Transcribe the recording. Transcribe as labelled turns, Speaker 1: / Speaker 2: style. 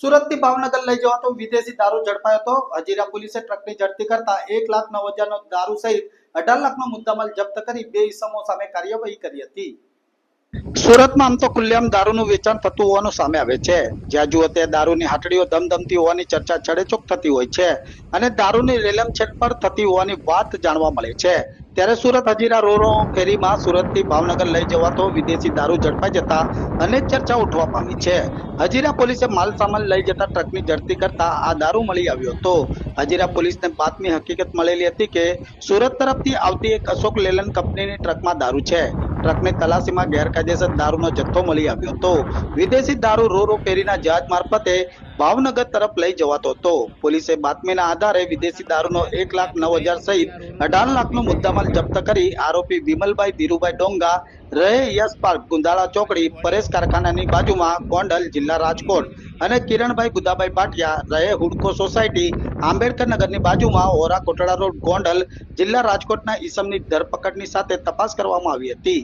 Speaker 1: સુરતથી ભાવનગર લઈ જવાતો વિદેશી દારૂ ઝડપાયો હતો. હજીરા પોલીસે ટ્રકની ઝડપી કરતા એક લાખ નવ હજારનો દારૂ સહિત અઢાર લાખનો મુદ્દામાલ જપ્ત કરી બે ઇસમો સામે કાર્યવાહી કરી હતી. સુરતમાં આમ તો ખુલ્લેઆમ દારૂનું વેચાણ થતું હોવાનું સામે આવે છે. જ્યાં જુઓ તે દારૂની હાટડીઓ ધમધમતી હોવાની ચર્ચા છડેચોક થતી હોય છે અને દારૂની રેલમછેડ પર થતી હોવાની વાત જાણવા મળે છે. ત્યારે સુરત હજીરા રોરો ફેરીમાં સુરતથી ભાવનગર લઈ જવાતો વિદેશી દારૂ ઝડપાઈ જતા અનેક ચર્ચા ઉઠવા પામી છે. હજીરા પોલીસે માલ સામાન લઈ જતા ટ્રકની ઝડપી કરતા આ દારૂ મળી આવ્યો હતો. હજીરા પોલીસને બાતમી હકીકત મળેલી હતી કે સુરત તરફથી આવતી એક અશોક લેલન કંપનીની ટ્રકમાં દારૂ છે. ટ્રકની તલાશીમાં ગેરકાયદેસર દારૂનો જથ્થો મળી આવ્યો હતો. વિદેશી દારૂ રો રો ફેરીના જહાજ મારફતે ભાવનગર તરફ લઈ જવાતો હતો. પોલીસે બાતમીના આધારે વિદેશી દારૂનો એક લાખ નવ હજાર સહિત અઢાર લાખનો મુદ્દામાલ જપ્ત કરી આરોપી વિમલભાઈ ધીરુભાઈ ડોંગા રહે યસ પાર્ક, ગુંદાળા ચોકડી, પરેશ કારખાનાની બાજુમાં ગોંડલ જિલ્લા રાજકોટ અને કિરણભાઈ ગુદાભાઈ પાટિયા રહે હુડકો સોસાયટી, આંબેડકર નગરની બાજુમાં ઓરા કોટડા રોડ, ગોંડલ જિલ્લા રાજકોટના ઈસમની ધરપકડની સાથે તપાસ કરવામાં આવી હતી.